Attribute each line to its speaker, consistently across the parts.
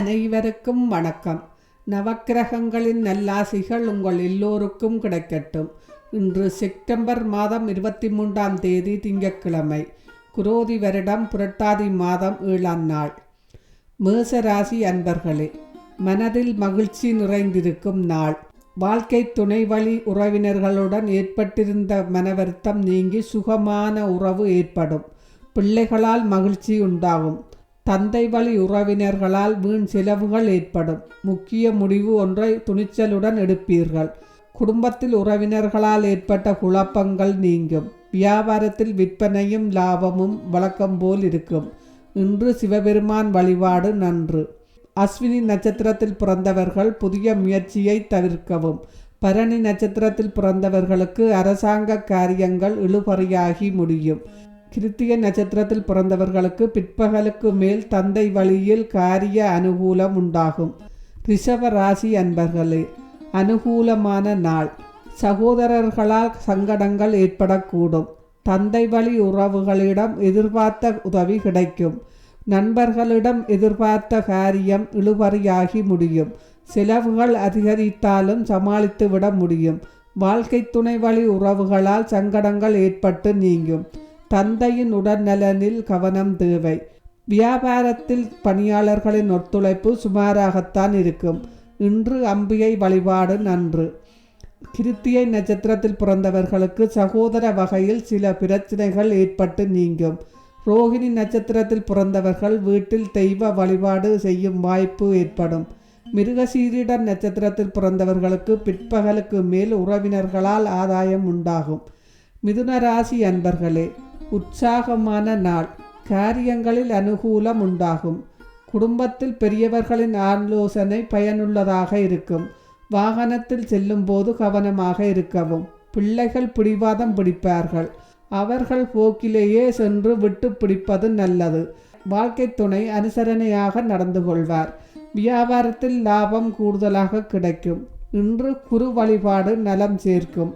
Speaker 1: அனைவருக்கும் வணக்கம். நவக்கிரகங்களின் நல்லாசிகள் உங்கள் எல்லோருக்கும் கிடைக்கட்டும். இன்று செப்டம்பர் மாதம் இருபத்தி மூன்றாம் தேதி திங்கட்கிழமை குரோதி வருடம் புரட்டாதி மாதம் ஏழாம் நாள். மேசராசி அன்பர்களே மனதில் மகிழ்ச்சி நிறைந்திருக்கும் நாள். வாழ்க்கை துணை வழி உறவினர்களுடன் ஏற்பட்டிருந்த மனவருத்தம் நீங்கி சுகமான உறவு ஏற்படும். பிள்ளைகளால் மகிழ்ச்சி உண்டாகும். தந்தை வழி உறவினர்களால் வீண் செலவுகள் ஏற்படும். முக்கிய முடிவு ஒன்றை துணிச்சலுடன் எடுப்பீர்கள். குடும்பத்தில் உறவினர்களால் ஏற்பட்ட குழப்பங்கள் நீங்கும். வியாபாரத்தில் விற்பனையும் லாபமும் வழக்கம் போல் இருக்கும். இன்று சிவபெருமான் வழிபாடு நன்று. அஸ்வினி நட்சத்திரத்தில் பிறந்தவர்கள் புதிய முயற்சியை தவிர்க்கவும். பரணி நட்சத்திரத்தில் பிறந்தவர்களுக்கு அரசாங்க காரியங்கள் இழுபறியாகி முடியும். கிருத்திய நட்சத்திரத்தில் பிறந்தவர்களுக்கு பிற்பகலுக்கு மேல் தந்தை வழியில் காரிய அனுகூலம் உண்டாகும். ரிஷப ராசி அன்பர்களே அனுகூலமான நாள். சகோதரர்களால் சங்கடங்கள் ஏற்படக்கூடும். தந்தை வழி உறவுகளிடம் எதிர்பார்த்த உதவி கிடைக்கும். நண்பர்களிடம் எதிர்பார்த்த காரியம் இழுபறியாகி முடியும். செலவுகள் அதிகரித்தாலும் சமாளித்து விட முடியும். வாழ்க்கை துணை வழி உறவுகளால் சங்கடங்கள் ஏற்பட்டு நீங்கும். தந்தையின் உடல்நலனில் கவனம் தேவை. வியாபாரத்தில் பணியாளர்களின் ஒத்துழைப்பு சுமாராகத்தான் இருக்கும். இன்று அம்பிகை வழிபாடு நன்று. கிருத்தியை நட்சத்திரத்தில் பிறந்தவர்களுக்கு சகோதர வகையில் சில பிரச்சனைகள் ஏற்பட்டு நீங்கும். ரோகிணி நட்சத்திரத்தில் பிறந்தவர்கள் வீட்டில் தெய்வ வழிபாடு செய்யும் வாய்ப்பு ஏற்படும். மிருகசீரிட நட்சத்திரத்தில் பிறந்தவர்களுக்கு பிற்பகலுக்கு மேல் உறவினர்களால் ஆதாயம் உண்டாகும். மிதுன ராசி அன்பர்களே உற்சாகமான நாள். காரியங்களில் அனுகூலம் உண்டாகும். குடும்பத்தில் பெரியவர்களின் ஆலோசனை பயனுள்ளதாக இருக்கும். வாகனத்தில் செல்லும்போது கவனமாக இருக்கவும். பிள்ளைகள் பிடிவாதம் பிடிப்பார்கள். அவர்கள் போக்கிலேயே சென்று விட்டு பிடிப்பது நல்லது. வாழ்க்கை துணை அனுசரணையாக நடந்து கொள்வார். வியாபாரத்தில் லாபம் கூடுதலாக கிடைக்கும். இன்று குரு வழிபாடு நலம் சேர்க்கும்.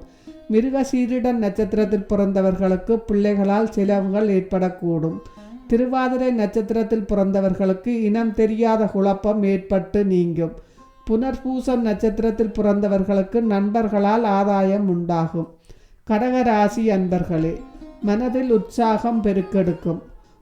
Speaker 1: மிருக மிருகசீரிடன் நட்சத்திரத்தில் பிறந்தவர்களுக்கு பிள்ளைகளால் செலவுகள் ஏற்படக்கூடும். திருவாதிரை நட்சத்திரத்தில் பிறந்தவர்களுக்கு இனம் தெரியாத குழப்பம் ஏற்பட்டு நீங்கும். புனர்பூசம் நட்சத்திரத்தில் பிறந்தவர்களுக்கு நண்பர்களால் ஆதாயம் உண்டாகும். கடகராசி அன்பர்களே மனதில் உற்சாகம் பெருக்கெடுக்கும்.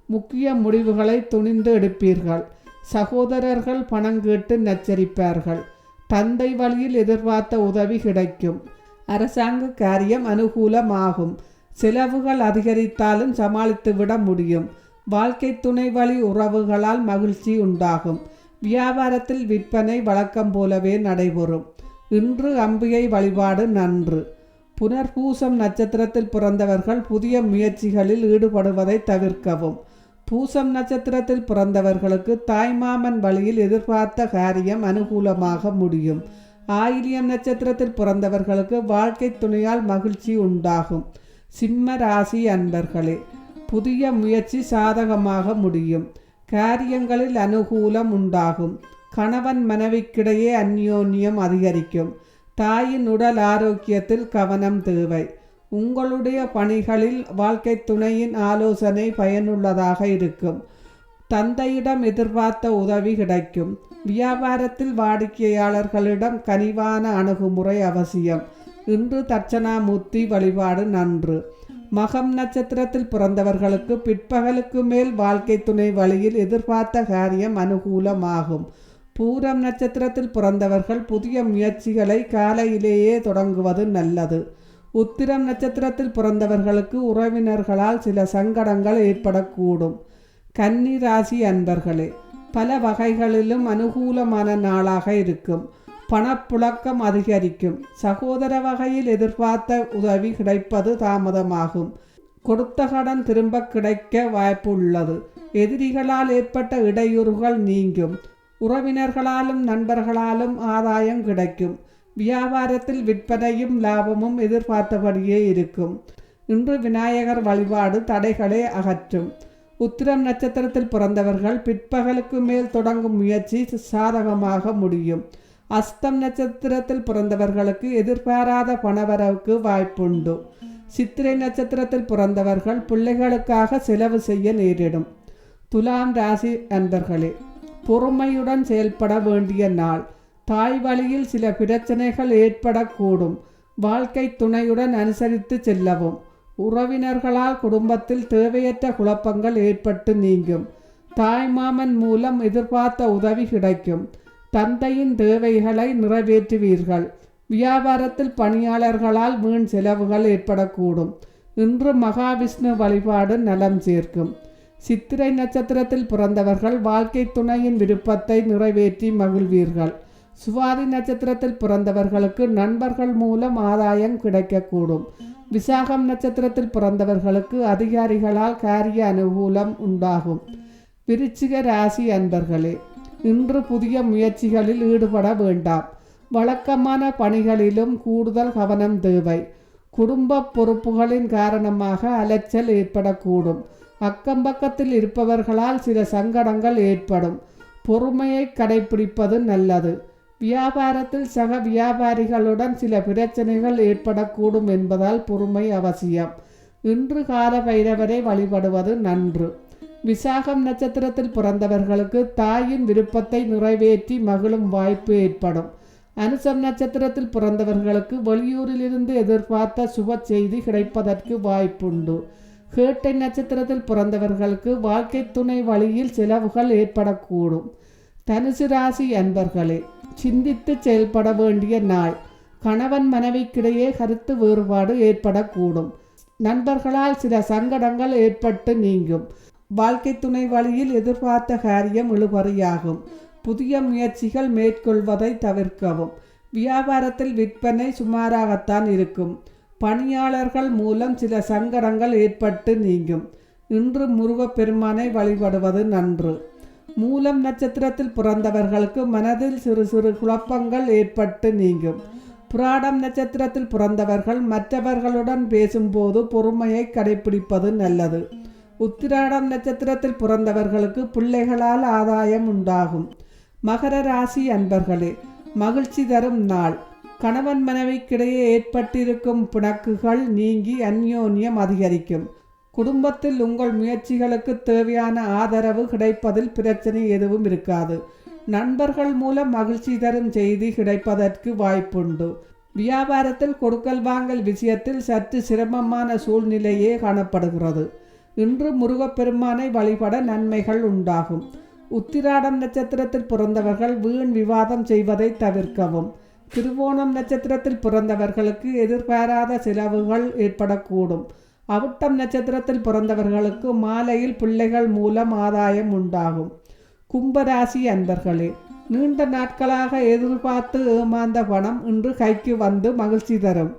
Speaker 1: முக்கிய முடிவுகளை துணிந்து எடுப்பீர்கள். சகோதரர்கள் பணம் கேட்டு நச்சரிப்பார்கள். தந்தை வழியில் எதிர்பார்த்த உதவி கிடைக்கும். அரசாங்க காரியம் அனுகூலமாகும். செலவுகள் அதிகரித்தாலும் சமாளித்து விட முடியும். வாழ்க்கை துணை வழி உறவுகளால் மகிழ்ச்சி உண்டாகும். வியாபாரத்தில் விற்பனை வழக்கம் போலவே நடைபெறும். இன்று அம்பிகை வழிபாடு நன்று. புனர்பூசம் நட்சத்திரத்தில் பிறந்தவர்கள் புதிய முயற்சிகளில் ஈடுபடுவதை தவிர்க்கவும். பூசம் நட்சத்திரத்தில் பிறந்தவர்களுக்கு தாய்மாமன் வழியில் எதிர்பார்த்த காரியம் அனுகூலமாக முடியும். ஆயிலியம் நட்சத்திரத்தில் பிறந்தவர்களுக்கு வாழ்க்கை துணையால் மகிழ்ச்சி உண்டாகும். சிம்ம ராசி அன்பர்களே புதிய முயற்சி சாதகமாக முடியும். காரியங்களில் அனுகூலம் உண்டாகும். கணவன் மனைவிக்கிடையே அந்யோன்யம் அதிகரிக்கும். தாயின் உடல் ஆரோக்கியத்தில் கவனம் தேவை. உங்களுடைய பணிகளில் வாழ்க்கை துணையின் ஆலோசனை பயனுள்ளதாக இருக்கும். தந்தையிடம் எதிர்பார்த்த உதவி கிடைக்கும். வியாபாரத்தில் வாடிக்கையாளர்களிடம் கனிவான அணுகுமுறை அவசியம். இன்று தட்சணாமூர்த்தி வழிபாடு நன்று. மகம் நட்சத்திரத்தில் பிறந்தவர்களுக்கு பிற்பகலுக்கு மேல் வாழ்க்கை துணை வழியில் எதிர்பார்த்த காரியம் அனுகூலமாகும். பூரம் நட்சத்திரத்தில் பிறந்தவர்கள் புதிய முயற்சிகளை காலையிலேயே தொடங்குவது நல்லது. உத்திரம் நட்சத்திரத்தில் பிறந்தவர்களுக்கு உறவினர்களால் சில சங்கடங்கள் ஏற்படக்கூடும். கன்னி ராசி அன்பர்களே பல வகைகளிலும் அனுகூலமான நாளாக இருக்கும். பணப்புழக்கம் அதிகரிக்கும். சகோதர வகையில் எதிர்பார்த்த உதவி கிடைப்பது தாமதமாகும். கொடுத்த கடன் திரும்ப கிடைக்க வாய்ப்பு உள்ளது எதிரிகளால் ஏற்பட்ட இடையூறுகள் நீங்கும். உறவினர்களாலும் நண்பர்களாலும் ஆதாயம் கிடைக்கும். வியாபாரத்தில் விற்பனையும் லாபமும் எதிர்பார்த்தபடியே இருக்கும். இன்று விநாயகர் வழிபாடு தடைகளை அகற்றும். உத்திரம் நட்சத்திரத்தில் பிறந்தவர்கள் பிற்பகலுக்கு மேல் தொடங்கும் முயற்சி சாதகமாக முடியும். அஸ்தம் நட்சத்திரத்தில் பிறந்தவர்களுக்கு எதிர்பாராத பணவரவுக்கு வாய்ப்புண்டு. சித்திரை நட்சத்திரத்தில் பிறந்தவர்கள் பிள்ளைகளுக்காக செலவு செய்ய நேரிடும். துலாம் ராசி அன்பர்களே பொறுமையுடன் செயல்பட வேண்டிய நாள். தாய் வழியில் சில பிரச்சனைகள் ஏற்படக்கூடும். வாழ்க்கை துணையுடன் அனுசரித்து செல்லவும். உறவினர்களால் குடும்பத்தில் தேவையற்ற குழப்பங்கள் ஏற்பட்டு நீங்கும். தாய்மாமன் மூலம் எதிர்பார்த்த உதவி கிடைக்கும். தந்தையின் தேவைகளை நிறைவேற்றுவீர்கள். வியாபாரத்தில் பணியாளர்களால் வீண் செலவுகள் ஏற்படக்கூடும். இன்று மகாவிஷ்ணு வழிபாடு நலம் சேர்க்கும். சித்திரை நட்சத்திரத்தில் பிறந்தவர்கள் வாழ்க்கை துணையின் விருப்பத்தை நிறைவேற்றி மகிழ்வீர்கள். சுவாதி நட்சத்திரத்தில் பிறந்தவர்களுக்கு நண்பர்கள் மூலம் ஆதாயம் கிடைக்கக்கூடும். விசாகம் நட்சத்திரத்தில் பிறந்தவர்களுக்கு அதிகாரிகளால் காரிய அனுகூலம் உண்டாகும். விருச்சிக ராசி அன்பர்களே இன்று புதிய முயற்சிகளில் ஈடுபட வேண்டாம். வழக்கமான பணிகளிலும் கூடுதல் கவனம் தேவை. குடும்ப பொறுப்புகளின் காரணமாக அலைச்சல் ஏற்படக்கூடும். அக்கம்பக்கத்தில் இருப்பவர்களால் சில சங்கடங்கள் ஏற்படும். பொறுமையை கடைபிடிப்பது நல்லது. வியாபாரத்தில் சக வியாபாரிகளுடன் சில பிரச்சனைகள் ஏற்படக்கூடும் என்பதால் பொறுமை அவசியம். இன்று கால பைரவரை வழிபடுவது நன்று. விசாகம் நட்சத்திரத்தில் பிறந்தவர்களுக்கு தாயின் விருப்பத்தை நிறைவேற்றி மகிழும் வாய்ப்பு ஏற்படும். அனுசம் நட்சத்திரத்தில் பிறந்தவர்களுக்கு வெளியூரிலிருந்து எதிர்பார்த்த சுப செய்தி கிடைப்பதற்கு வாய்ப்புண்டு. கேட்டை நட்சத்திரத்தில் பிறந்தவர்களுக்கு வாழ்க்கை துணை வழியில் செலவுகள் ஏற்படக்கூடும். தனுசு ராசி அன்பர்களே சிந்தித்து செயல்பட வேண்டிய நாள். கணவன் மனைவிக்கிடையே கருத்து வேறுபாடு ஏற்படக்கூடும். நண்பர்களால் சில சங்கடங்கள் ஏற்பட்டு நீங்கும். வாழ்க்கை துணை வழியில் எதிர்பார்த்த காரியம் இழுபறியாகும். புதிய முயற்சிகள் மேற்கொள்வதை தவிர்க்கவும். வியாபாரத்தில் விற்பனை சுமாராகத்தான் இருக்கும். பணியாளர்கள் மூலம் சில சங்கடங்கள் ஏற்பட்டு நீங்கும். இன்று முருகப்பெருமானை வழிபடுவது நன்று. மூலம் நட்சத்திரத்தில் பிறந்தவர்களுக்கு மனதில் சிறு சிறு குழப்பங்கள் ஏற்பட்டு நீங்கும். புராடம் நட்சத்திரத்தில் பிறந்தவர்கள் மற்றவர்களுடன் பேசும்போது பொறுமையை கடைபிடிப்பது நல்லது. உத்திராடம் நட்சத்திரத்தில் பிறந்தவர்களுக்கு பிள்ளைகளால் ஆதாயம் உண்டாகும். மகர ராசி அன்பர்களே மகிழ்ச்சி தரும் நாள். கணவன் மனைவிக்கிடையே ஏற்பட்டிருக்கும் பிணக்குகள் நீங்கி அந்யோன்யம் அதிகரிக்கும். குடும்பத்தில் உங்கள் முயற்சிகளுக்கு தேவையான ஆதரவு கிடைப்பதில் பிரச்சனை எதுவும் இருக்காது. நண்பர்கள் மூலம் மகிழ்ச்சி தரும் செய்தி கிடைப்பதற்கு வாய்ப்புண்டு. வியாபாரத்தில் கொடுக்கல் வாங்கல் விஷயத்தில் சற்று சிரமமான சூழ்நிலையே காணப்படுகிறது. இன்று முருகப்பெருமானை வழிபட நன்மைகள் உண்டாகும். உத்திராடம் நட்சத்திரத்தில் பிறந்தவர்கள் வீண் விவாதம் செய்வதை தவிர்க்கவும். திருவோணம் நட்சத்திரத்தில் பிறந்தவர்களுக்கு எதிர்பாராத செலவுகள் ஏற்படக்கூடும். அவிட்டம் நட்சத்திரத்தில் பிறந்தவர்களுக்கு மாலையில் பிள்ளைகள் மூலம் ஆதாயம் உண்டாகும். கும்பராசி அன்பர்களே நீண்ட நாட்களாக எதிர்பார்த்து ஏமாந்த பணம் இன்று கைக்கு வந்து மகிழ்ச்சி தரும்.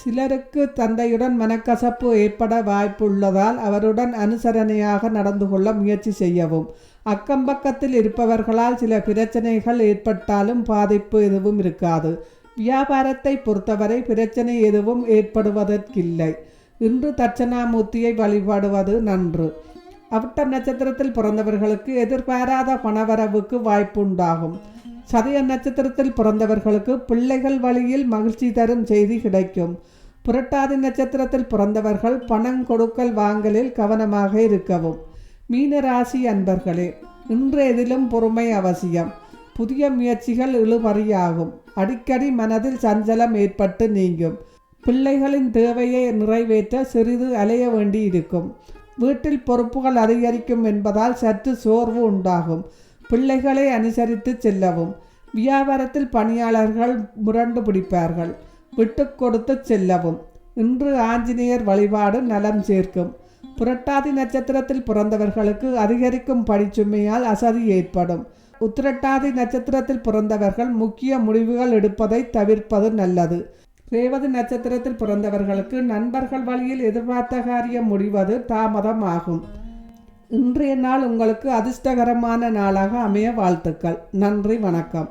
Speaker 1: சிலருக்கு தந்தையுடன் மனக்கசப்பு ஏற்பட வாய்ப்புள்ளதால் அவருடன் அனுசரணையாக நடந்து கொள்ள முயற்சி செய்யவும். அக்கம்பக்கத்தில் இருப்பவர்களால் சில பிரச்சனைகள் ஏற்பட்டாலும் பாதிப்பு எதுவும் இருக்காது. வியாபாரத்தை பொறுத்தவரை பிரச்சனை எதுவும் ஏற்படுவதற்கில்லை. இன்று தட்சணாமூர்த்தியை வழிபாடுவது நன்று. அவிட்டம் நட்சத்திரத்தில் பிறந்தவர்களுக்கு எதிர்பாராத பணவரவுக்கு வாய்ப்பு உண்டாகும் சதய நட்சத்திரத்தில் பிறந்தவர்களுக்கு பிள்ளைகள் வழியில் மகிழ்ச்சி தரும் செய்தி கிடைக்கும். புரட்டாதி நட்சத்திரத்தில் பிறந்தவர்கள் பணம் கொடுக்கல் வாங்கலில் கவனமாக இருக்கவும். மீனராசி அன்பர்களே இன்றையதிலும் பொறுமை அவசியம். புதிய முயற்சிகள் இழுபறியாகும். அடிக்கடி மனதில் சஞ்சலம் ஏற்பட்டு நீங்கும். பிள்ளைகளின் தேவையை நிறைவேற்ற சிறிது அலைய வேண்டி இருக்கும் வீட்டில் பொறுப்புகள் அதிகரிக்கும் என்பதால் சற்று சோர்வு உண்டாகும். பிள்ளைகளை அனுசரித்து செல்லவும். வியாபாரத்தில் பணியாளர்கள் முரண்டு பிடிப்பார்கள். விட்டு கொடுத்து செல்லவும். இன்று ஆஞ்சநேயர் வழிபாடு நலம் சேர்க்கும். புரட்டாதி நட்சத்திரத்தில் பிறந்தவர்களுக்கு அதிகரிக்கும் பணிச்சுமையால் அசதி ஏற்படும். உத்திரட்டாதி நட்சத்திரத்தில் பிறந்தவர்கள் முக்கிய முடிவுகள் எடுப்பதை தவிர்ப்பது நல்லது. ரேவதி நட்சத்திரத்தில் பிறந்தவர்களுக்கு நண்பர்கள் வழியில் எதிர்பார்த்த காரியம் முடிவது தாமதம் ஆகும் இன்றைய நாள் உங்களுக்கு அதிர்ஷ்டகரமான நாளாக அமைய வாழ்த்துக்கள். நன்றி வணக்கம்.